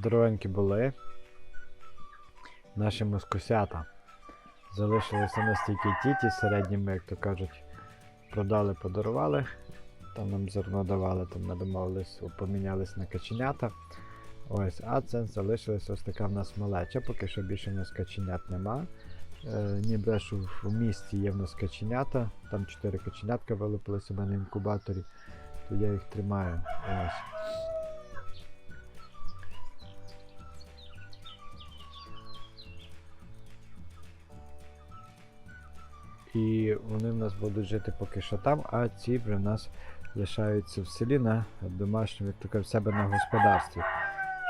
Здоровенькі були. Наші москусята. Залишилися настільки тіті середніми, як то кажуть, продали, подарували. Там нам зерно давали, там ми домовились, помінялись на каченята. Ось, а це залишилась ось така в нас малеча, поки що більше в нас каченят нема. Е, ні брешу в місті є в нас каченята, там 4 каченятка вилупилися в мене в інкубаторі, то я їх тримаю. Ось. І вони в нас будуть жити поки що там, а ці в нас лишаються в селі на домашньому, як в себе на господарстві.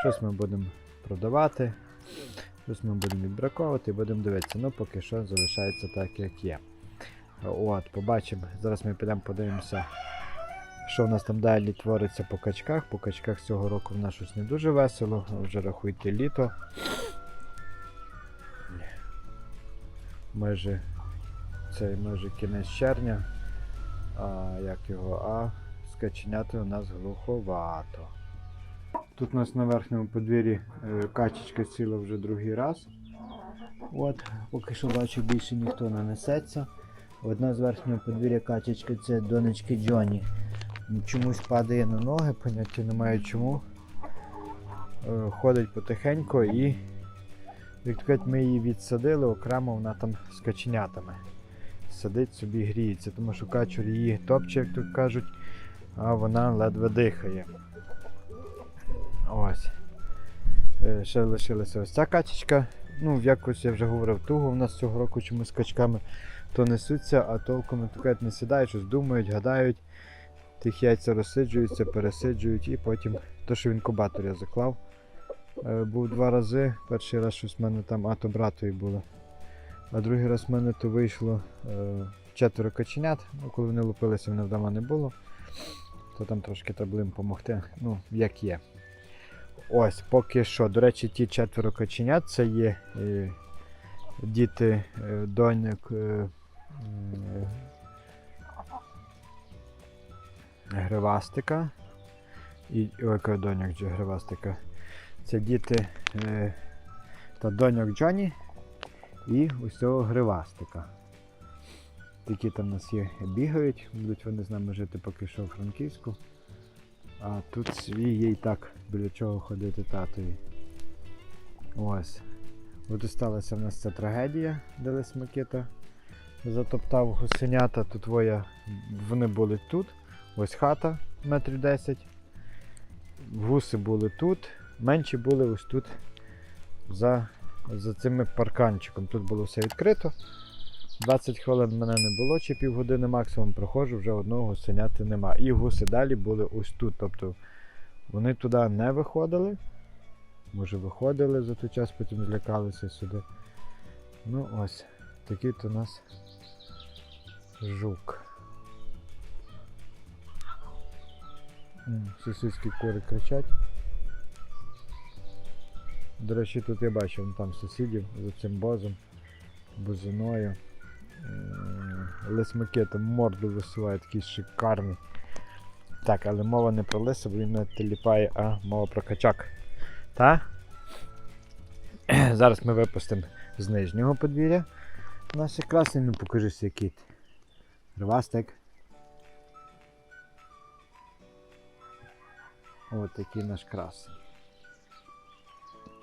Щось ми будемо продавати, щось ми будемо відбраковувати і будемо дивитися. Ну, поки що залишається так, як є. От, побачимо. Зараз ми підемо подивимося, що в нас там далі твориться по качках. По качках цього року в нас щось не дуже весело, вже рахуйте літо. Майже це майже кінець червня. А як його? А з каченяти у нас глуховато. Тут у нас на верхньому подвір'ї е, качечка сіла вже другий раз. От, поки що бачу, більше ніхто не несеться. Одна з верхнього подвір'я качечка це донечки Джоні. Чомусь падає на ноги, поняття немає чому. Е, Ходить потихеньку і, як кажуть, ми її відсадили, окремо вона там з каченятами. Сидить собі гріється, тому що качур її топче, як то кажуть, а вона ледве дихає. Ось. Е, Ще лишилася ось ця качечка. Ну, якось я вже говорив, туго у нас цього року чомусь качками то несуться, а толком як не сідають, щось думають, гадають. Тих яйця розсиджуються, пересиджують і потім то, що в інкубатор я заклав. Е, Був два рази. Перший раз щось в мене там ато братої було. А другий раз в мене то вийшло е, четверо каченят. Ну, коли вони лупилися, мене вдома не було. То там трошки їм допомогти. Ну, як є. Ось, поки що. До речі, ті четверо каченят це є е, діти е, доньок. Е, м, Гривастика. І ой, доньок Гривастика. Це діти е, та доньок Джоні і усього гривастика. Такі там у нас є бігають, будуть вони з нами жити поки що у Франківську. А тут свій є і так біля чого ходити татові. Ось. От і сталася в нас ця трагедія, де Лесь Микита затоптав гусенята. Тут двоє, вони були тут. Ось хата метрів 10. Гуси були тут. Менші були ось тут за, за цим парканчиком. Тут було все відкрито. 20 хвилин мене не було, чи півгодини максимум проходжу, вже одного гусеняти нема. І гуси далі були ось тут. Тобто вони туди не виходили. Може виходили за той час, потім злякалися сюди. Ну ось, такий то у нас жук. Сусідські кури кричать. До речі, тут я бачив там сусідів за цим бозом, бузиною. Лисмакетом морду висуває такий шикарний. Так, але мова не про лиса, бо він не теліпає, а мова про качак. Та? Зараз ми випустимо з нижнього подвір'я. Наш красний, ну покажись який. Рвастик. Ось такий наш красний.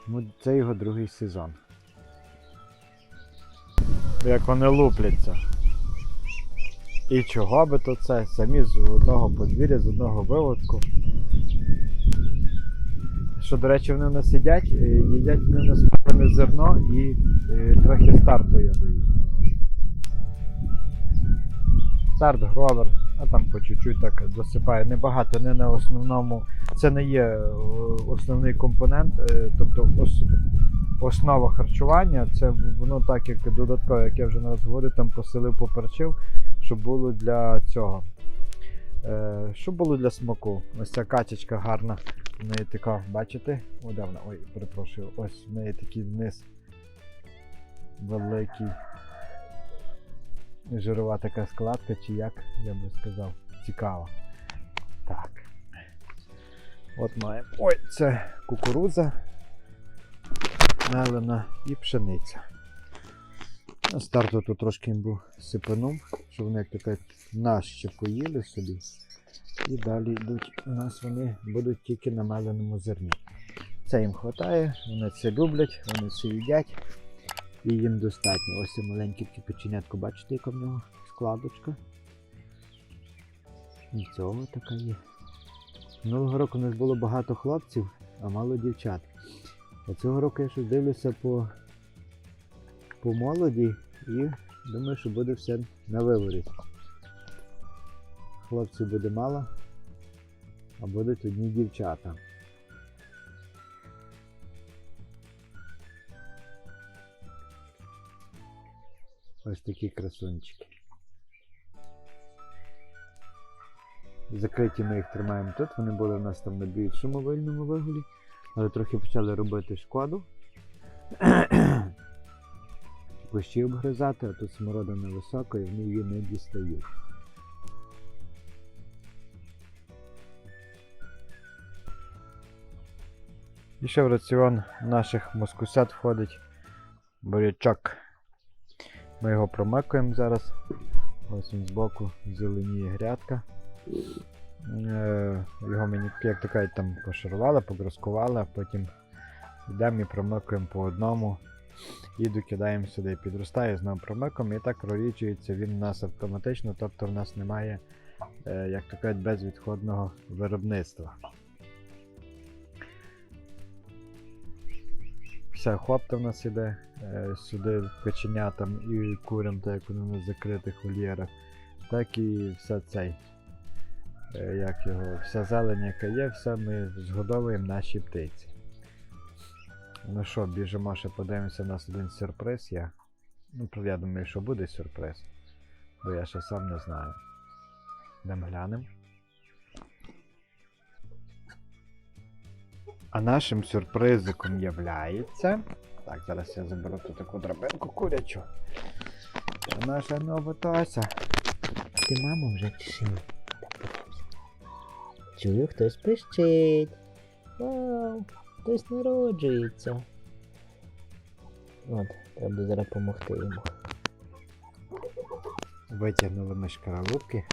Ну, Це його другий сезон. Як вони лупляться. І чого би то це? Самі з одного подвір'я, з одного виводку. Що, до речі, вони в нас їдять, е, їдять вони в нас зерно і е, трохи старту я даю. Старт, гровер, а там по чуть-чуть так досипає. Небагато, не на основному. Це не є е, основний компонент, е, тобто ос, основа харчування. Це воно так, як додатково, як я вже не раз говорю, там посилив, поперчив, щоб було для цього. Е, щоб було для смаку. Ось ця качечка гарна. В неї така, бачите? О? Ой, перепрошую. Ось в неї такий низ великий. Жирова така складка, чи як я би сказав. Цікаво. Так. От маємо. Ой, це кукурудза. мелена і пшениця. На старту тут трошки їм був сипанув, щоб вони як таке наще поїли собі. І далі йдуть. У нас вони будуть тільки на меленому зерні. Це їм вистачає, вони це люблять, вони це їдять. І їм достатньо. Ось це маленьке таке печенятко, бачите, яка в нього складочка. І цього така є. Минулого року у нас було багато хлопців, а мало дівчат. А цього року я щось дивлюся по, по молоді і думаю, що буде все на виворі. Хлопців буде мало, а будуть одні дівчата. Ось такі красунчики. Закриті ми їх тримаємо тут. Вони були у нас там на більшому вильному вигулі, але трохи почали робити шкоду. Кущі обгризати, а тут смородина висока і вони її не дістають. І ще в раціон наших москусят входить бурячок. Ми його промикуємо зараз. Ось він збоку зеленіє грядка. Е, Його мені, як то кажуть, там пошарували, погрозкували, а потім йдемо і промикуємо по одному. І докидаємо сюди. Підростає знову промиком і так проріджується він у нас автоматично, тобто в нас немає, е, як то кажуть, безвідходного виробництва. Вся хлопта в нас іде е, сюди каченятам і курям, так як вони на закритих вольєрах, так і все цей. е, Як його, вся зелень, яка є, все ми згодовуємо наші птиці. Ну що, біжимо ще подивимося, у нас один сюрприз є. Ну, я думаю, що буде сюрприз. Бо я ще сам не знаю. Йдемо глянемо. А нашим сюрпризиком являється. Так, зараз я заберу тут таку драбинку курячу. Це наша нова Тося. Ти маму вже чи? Чую, хтось пищить. Вау, хтось народжується. От, треба зараз допомогти йому. Витягнули ми шкаралупки.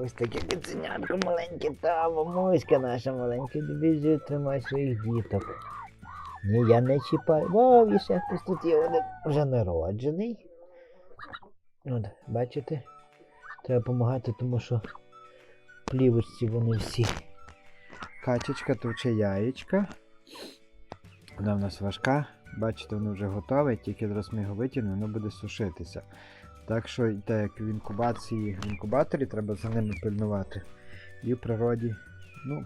Ось таке киценятко маленьке, та мамуська наша маленька, біжи, тримай своїх діток. Ні, я не чіпаю. Вау, і ще хтось тут є один вже народжений. От, бачите? Треба допомагати, тому що плівочці вони всі. Качечка товче яєчка. Вона в нас важка. Бачите, воно вже готове, тільки зараз ми його витягнемо, воно буде сушитися. Так що, так як в інкубації, в інкубаторі треба за ними пильнувати. І в природі. Ну,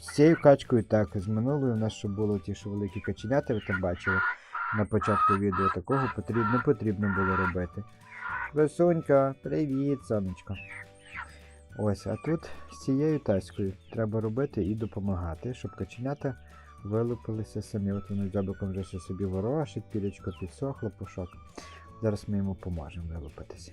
з цією качкою так, з минулою у нас що було ті, що великі каченята, ви там бачили на початку відео, такого потрібно, потрібно було робити. Красунька, привіт, сонечко. Ось, а тут з цією таською треба робити і допомагати, щоб каченята вилупилися самі. От вони дзьобиком вже ще собі ворошить, пілечко підсохло, пушок. Зараз ми йому поможемо вилупитися.